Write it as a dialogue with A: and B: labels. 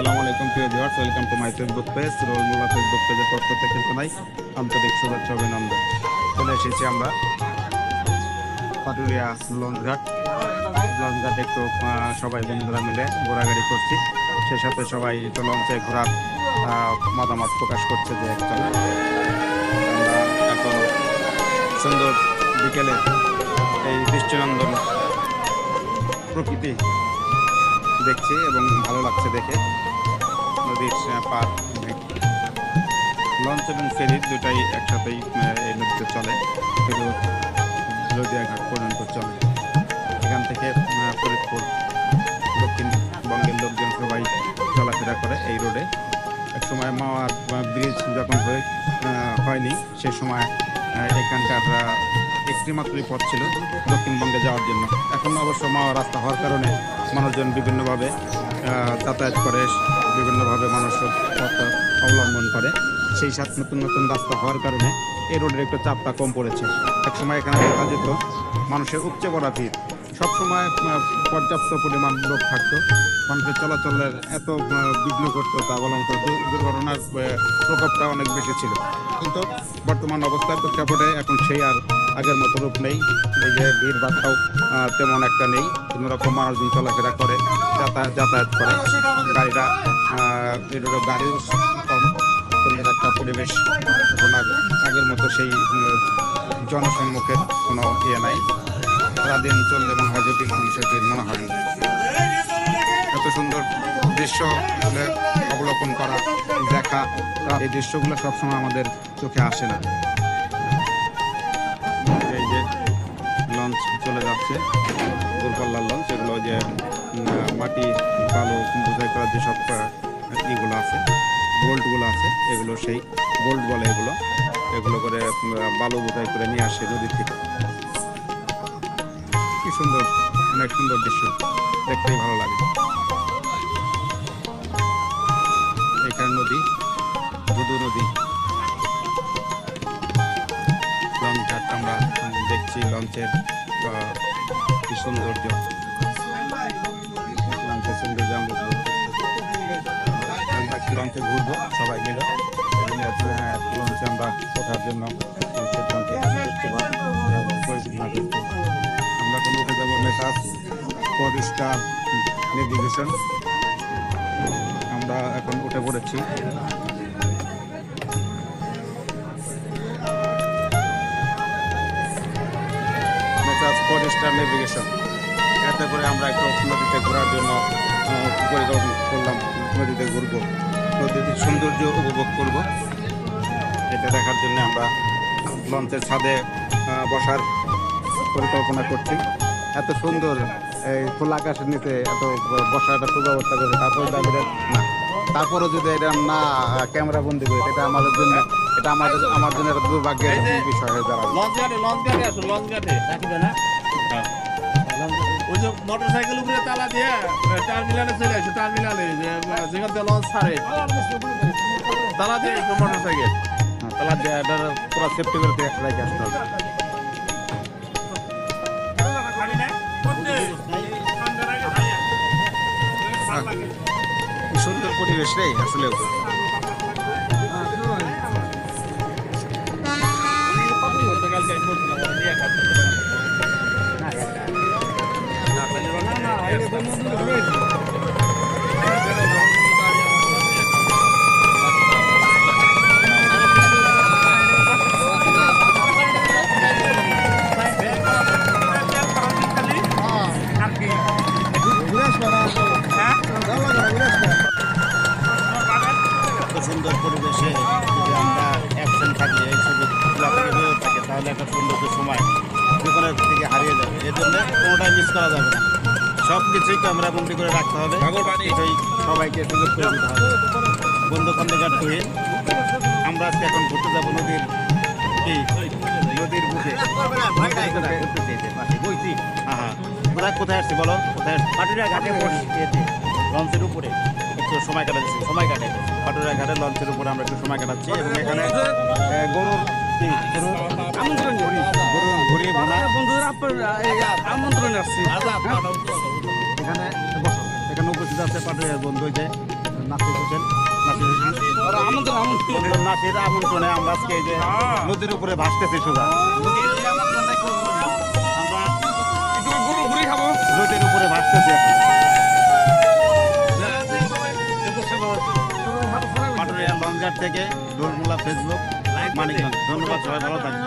A: আলাইকুম মাই আমরা লঞ্চঘাট। একটু সবাই মিলে ঘোরাঘুরি করছি। সেই সাথে সবাই একটু লঞ্চে ঘোরার মতামত প্রকাশ করছে যে একটা এখন সুন্দর বিকেলে এই দৃষ্টিনন্দন প্রকৃতি দেখছি এবং ভালো লাগছে দেখে। নদীর পার লঞ্চ এবং ফেরি দুটাই একসাথেই এই নদীতে চলে। ফেরি নদিয়াঘাট পর্যন্ত চলে। এখান থেকে ফরিদপুর দক্ষিণবঙ্গের লোকজন সবাই চলাফেরা করে এই রোডে। এক সময় মাওয়ার ব্রিজ যখন হয়ে হয়নি, সে সময় এখানকার মাত্রই পথ ছিল দক্ষিণবঙ্গে যাওয়ার জন্য। এখন অবশ্য মাওয়া রাস্তা হওয়ার কারণে মানুষজন বিভিন্নভাবে যাতায়াত করে, বিভিন্নভাবে মানুষ অবলম্বন করে। সেই সাথে নতুন নতুন রাস্তা হওয়ার কারণে এই রোডের একটু চাপটা কম পড়েছে। এক সময় এখানে দেখা যেত, মানুষের উপচে পড়া ভিড়। সবসময় পর্যাপ্ত পরিমাণ লোক থাকতো। মানুষের চলাচলের এত বিঘ্ন করতো তা তো দুর্ঘটনার প্রকোপটা অনেক বেশি ছিল। কিন্তু বর্তমান অবস্থার প্রেক্ষাপটে এখন সেই আর আগের মতো রূপ নেই। এই যে ভিড় আহ, তেমন একটা নেই। কোনো রকম মানুষজন চলাফেরা করে যাতায়াত যাতায়াত করে। গাড়িটা এই গাড়িও কম। সুন্দর একটা পরিবেশ এখন আগের মতো সেই জনসম্মুখের কোনো ইয়ে নাই। সারাদিন চললে মনে হয় জটিল বিষয়টি মনে হয়। এত সুন্দর দৃশ্য অবলোকন করা দেখা এই দৃশ্যগুলো সবসময় আমাদের চোখে আসে না। চলে যাচ্ছে। দূরপাল্লার লঞ্চ, এগুলো যে মাটি, বালু বোঝাই করার যেসব ইগুলো আছে, বোল্টগুলো আছে, এগুলো সেই বোল্ট বলে এগুলো। এগুলো করে বালু বোঝাই করে নিয়ে আসে নদী থেকে কি সুন্দর, অনেক সুন্দর দৃশ্য। দেখতেই ভালো লাগে। এখানে নদী দুদু নদী। লঞ্চ আমরা দেখছি, লঞ্চের আহ, কি সৌন্দর্য। সৌন্দর্য আমরা আমরা লঞ্চে ঘুরবো সবাই মিলে। এখানে একটু, হ্যাঁ, আমরা ওঠার জন্য। আমরা এখন উঠে যাব মেসাজ আমরা এখন উঠে পড়েছি। পরিষ্কার নেভিগেশন এতে করে আমরা একটু নদীতে ঘোরার জন্য পরিকল্পনা করলাম নদীতে ঘুরবো। নদীর সৌন্দর্য উপভোগ করব। এটা দেখার জন্য আমরা লঞ্চের ছাদে বসার পরিকল্পনা করছি। এত সুন্দর এই খোলা আকাশের নিচে এত বসার একটা সুব্যবস্থা করেছে তারপরে না। তারপরে যদি এটা না ক্যামেরা বন্দি করি এটা আমাদের জন্য এটা আমাদের আমার জন্য একটা দুর্ভাগ্যের বিষয় হয়ে দাঁড়াবে।
B: লঞ্চ ঘাটে লঞ্চ ঘাটে আসো লঞ্চ ঘাটে।
C: রাখিবে না?
B: ওই যে মোটর সাইকেল উপরে তালা দিয়ে টার্মিনালে চলে আসো টার্মিনালে যে যেখান থেকে লঞ্চ ছাড়ে। তালা দিয়ে মোটর সাইকেল
A: হ্যাঁ, তাহলে যে এটা পুরো সেফটি করে দিয়ে রেখে আসতে হবে। সুন্দর পরিবেশ রে আসলেও। সুন্দর পরিবেশে যদি আমরা অ্যাবসেন্ট থাকি এই ছবি থেকে, তাহলে একটা সৌন্দর্য সময় জীবনের থেকে হারিয়ে যাবে। এই জন্য কোনোটাই মিস করা যাবে না। সব কিছুই ক্যামেরা বন্দি করে রাখতে হবে সবাইকে সুযোগ করে দিতে হবে বন্ধু খন্দকার তুহিন আমরা আজকে এখন ঘুরতে যাব নদীর এই নদীর বুকে হ্যাঁ হ্যাঁ কোথায় আসছি বলো কোথায় আসছি
C: পাটুরিয়া ঘাটে
A: লঞ্চের উপরে একটু সময় কাটাচ্ছি সময় কাটাই পাটুরা ঘাটে লঞ্চের উপরে আমরা একটু সময় কাটাচ্ছি এবং এখানে গরুর
C: আমন্ত্রণ
A: গরু ঘুরি ভোনা
C: বন্ধুরা আমন্ত্রণ আসছি
A: এখানে বসো। এখানে উপস্থিত আছে পাটুরিয়ার বন্ধু যে নাসির হোসেন। নাসির হোসেন।
C: আমন্ত্রণ আমন্ত্রণ।
A: নাসির আমন্ত্রণে আমরা আজকে এই যে নদীর উপরে ভাসতেছি সোজা। নদীর উপরে ভাসতেছি পাটুরিয়া লঞ্চঘাট থেকে ডোরমুলা ফেসবুক মানিকগঞ্জ। ধন্যবাদ সবাই ভালো থাকবেন।